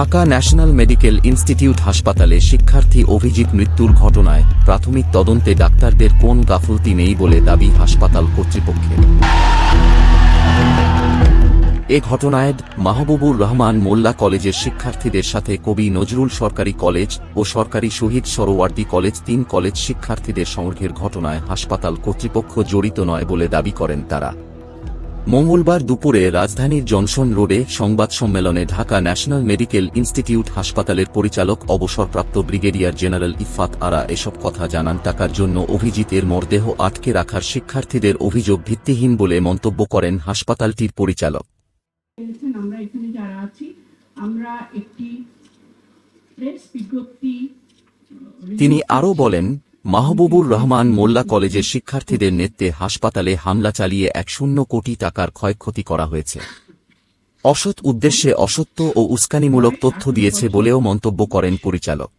Dhaka national medical institute হাসপাতালে শিক্ষার্থী অভিজিৎ মৃত্যুর ঘটনায় প্রাথমিক তদন্তে ডাক্তারদের কোন গাফলতি নেই বলে দাবি হাসপাতাল কর্তৃপক্ষের। এ ঘটনায় মাহবুবুর রহমান মোল্লা কলেজের শিক্ষার্থীদের সাথে কবি নজরুল সরকারি কলেজ ও সরকারি শহীদ সরোয়ার্দী কলেজ তিন কলেজ শিক্ষার্থীদের সংঘের ঘটনায় হাসপাতাল কর্তৃপক্ষ জড়িত নয় বলে দাবি করেন তারা। মঙ্গলবার দুপুরে রাজধানীর জনসন রোডে সংবাদ সম্মেলনে ঢাকা ন্যাশনাল মেডিকেল ইনস্টিটিউট হাসপাতালের পরিচালক অবসরপ্রাপ্ত ব্রিগেডিয়ার জেনারেল ইফাত আরা এসব কথা জানান। টাকার জন্য অভিজিতের মরদেহ আটকে রাখার শিক্ষার্থীদের অভিযোগ ভিত্তিহীন বলে মন্তব্য করেন হাসপাতালটির পরিচালক। আমরা এখানে যারা আছি আমরা একটি প্রেস বিজ্ঞপ্তি তিনি আরও বলেন মাহবুবুর রহমান মোল্লা কলেজের শিক্ষার্থীদের নেতৃত্বে হাসপাতালে হামলা চালিয়ে এক শূন্য কোটি টাকার ক্ষয়ক্ষতি করা হয়েছে। অসৎ উদ্দেশ্যে অসত্য ও উস্কানিমূলক তথ্য দিয়েছে বলেও মন্তব্য করেন পরিচালক।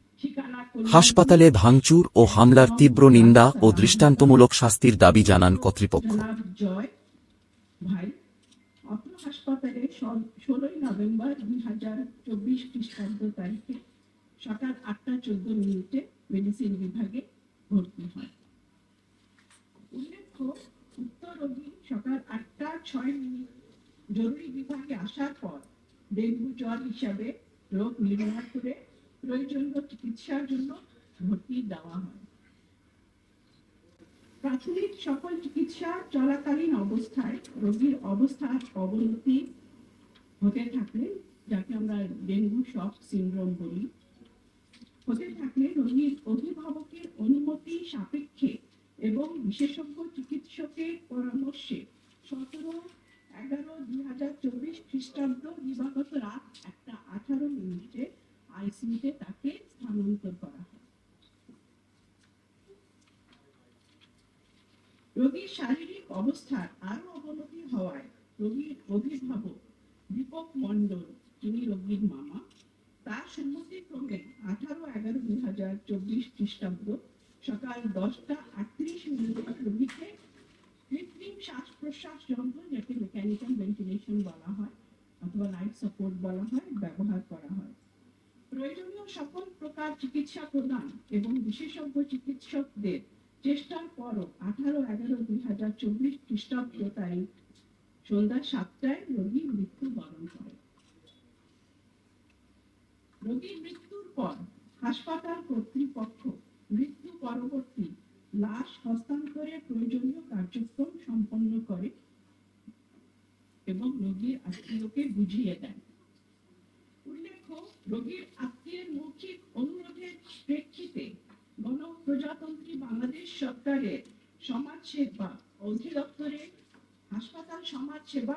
হাসপাতালে ভাঙচুর ও হামলার তীব্র নিন্দা ও দৃষ্টান্তমূলক শাস্তির দাবি জানান কর্তৃপক্ষ। সকাল আটটা চোদ্দ মিনিটে মেডিসিন বিভাগে ভর্তি হয় উল্লেখ্য উক্ত রোগী সকাল আটটা ছয় মিনিট জরুরি বিভাগে আসার পর ডেঙ্গু জ্বর হিসাবে রোগ নির্ণয় করে প্রয়োজনীয় চিকিৎসার জন্য ভর্তি দেওয়া হয়। প্রাথমিক সকল চিকিৎসা চলাকালীন অবস্থায় রোগীর অবস্থার অবনতি হতে থাকলে, যাকে আমরা ডেঙ্গু শক সিনড্রোম বলি হতে থাকলে রোগীর অভিভাবকের অনুমতি সাপেক্ষে এবং বিশেষজ্ঞ চিকিৎসকের পরামর্শে সতেরো এগারো দুই হাজার চব্বিশ খ্রিস্টাব্দ দিবাগত রাত একটা আঠারো মিনিটে আইসিইউতে তাকে স্থানান্তর করা হয়। রোগীর শারীরিক অবস্থার আরও অবনতি হওয়ায় রোগীর অভিভাবক দীপক মণ্ডল যিনি রোগীর মামা। তার সম্মতিক্রমে আঠারো এগারো দুই হাজার চব্বিশ খ্রিস্টাব্দ সকাল দশটা আটত্রিশ মিনিটে রোগীকে কৃত্রিম শ্বাস প্রশ্বাস যন্ত্র যাকে মেকানিক্যাল ভেন্টিলেশন বলা হয় অথবা লাইফ সাপোর্ট বলা হয়, ব্যবহার করা হয়। প্রয়োজনীয় সকল প্রকার চিকিৎসা প্রদান এবং বিশেষজ্ঞ চিকিৎসকদের চেষ্টার পরও আঠারো এগারো দুই হাজার চব্বিশ খ্রিস্টাব্দ তারিখ সন্ধ্যা সাতটায় রোগী মৃত্যু বরণ করে। রোগীর মৃত্যুর পর হাসপাতাল কর্তৃপক্ষ মৃত্যু পরবর্তী লাশ হস্তান্তরের প্রয়োজনীয় কার্যক্রম সম্পন্ন করে এবং রোগীর আত্মীয়কে বুঝিয়ে দেয়। উল্লেখ্য, রোগীর আত্মীয়ের মৌখিক অনুরোধের প্রেক্ষিতে গণপ্রজাতন্ত্রী বাংলাদেশ সরকারের সমাজ সেবা অধিদপ্তরে হাসপাতাল সমাজ সেবা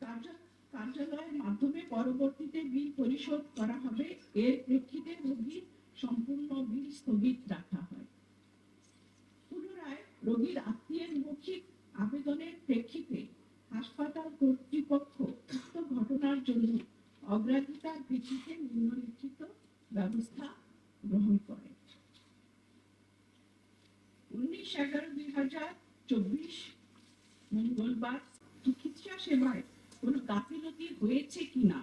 কার্য- কার্যালয়ের মাধ্যমে পরবর্তীতে বিল পরিশোধ করা হবে। এর প্রেক্ষিতে রোগীর সম্পূর্ণ বিল স্থগিত রাখা হয়। পুনরায় রোগীর আত্মীয়ের মৌখিক আবেদনের প্রেক্ষিতে হাসপাতাল কর্তৃপক্ষ উক্ত ঘটনার জন্য অগ্রাধিকার ভিত্তিতে নিম্নলিখিত ব্যবস্থা গ্রহণ করে। উনিশ এগারো দুই হাজার চব্বিশ মঙ্গলবার চিকিৎসা সেবায় কোনো গাফিলতি হয়েছে কিনা?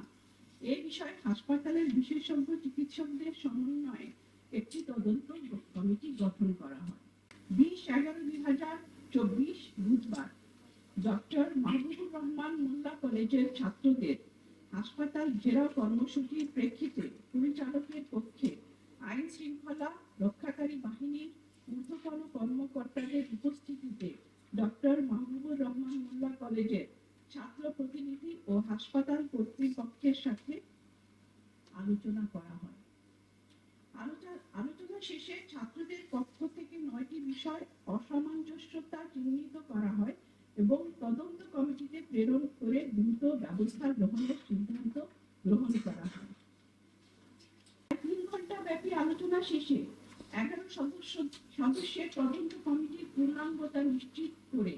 এ বিষয়ে হাসপাতালের বিশেষজ্ঞ চিকিৎসকদের সমন্বয়ে একটি তদন্ত কমিটি গঠন করা হয়। বিশ এগারো দুই হাজার চব্বিশ বুধবার ডক্টর মাহবুবুর রহমান মোল্লা কলেজের ছাত্রদের হাসপাতাল ঘেরাও কর্মসূচির প্রেক্ষিতে পরিচালকের পক্ষে আইন শৃঙ্খলা রক্ষাকারী বাহিনীর ঊর্ধ্বতন কর্মকর্তাদের উপস্থিতিতে ডক্টর মাহবুবুর রহমান মোল্লা কলেজের ছাত্র প্রতিনিধি ও হাসপাতাল কর্তৃপক্ষের সাথে আলোচনা করা হয়। আলোচনা শেষে ছাত্রদের পক্ষ থেকে নয়টি বিষয় অসামঞ্জস্যতা চিহ্নিত করা হয় এবং তদন্ত কমিটিতে প্রেরণ করে দ্রুত ব্যবস্থা গ্রহণের সিদ্ধান্ত গ্রহণ করা হয়। তিন ঘণ্টা ব্যাপী আলোচনা শেষে এগারো সদস্য, সদস্যের তদন্ত কমিটির পূর্ণাঙ্গতা নিশ্চিত করে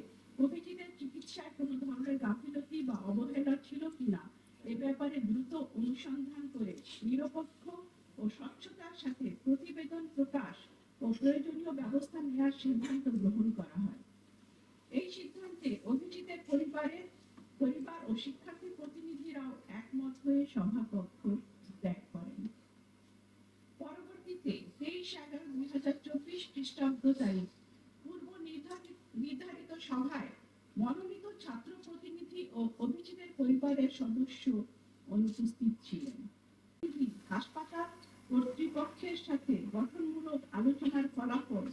চিকিৎসায় কোনো ধরনের গাফিলতি বা অবহেলা ছিল কিনা, এ ব্যাপারে দ্রুত অনুসন্ধান করে নিরপেক্ষ ও স্বচ্ছতার সাথে প্রতিবেদন প্রকাশ ও প্রয়োজনীয় ব্যবস্থা নেওয়ার সিদ্ধান্ত গ্রহণ করা হয়। এই সিদ্ধান্তে অভিজিতের পরিবারের পরিবার ও শিক্ষার্থী প্রতিনিধিরাও একমত হয়ে সভাকক্ষ ত্যাগ করেন। পরবর্তীতে তেইশ এগারো দুই হাজার চব্বিশ খ্রিস্টাব্দ তারিখ পূর্ব নির্ধারিত সভায় মনোনীত ছাত্র প্রতিনিধি ও অভিজিতের পরিবারের সদস্য অনুপস্থিত ছিলেন। হাসপাতাল কর্তৃপক্ষের সাথে গঠনমূলক আলোচনার ফলাফল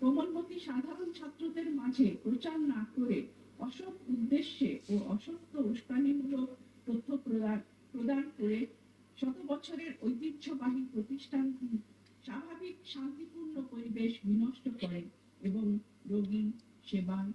কোমলমতি সাধারণ ছাত্রদের মাঝে প্রচার না করে অসৎ উদ্দেশ্যে ও অসত্য উস্কানিমূলক তথ্য প্রদান প্রদান করে শত বছরের ঐতিহ্যবাহী প্রতিষ্ঠানটি স্বাভাবিক শান্তিপূর্ণ পরিবেশ বিনষ্ট করে এবং রোগী সেবায়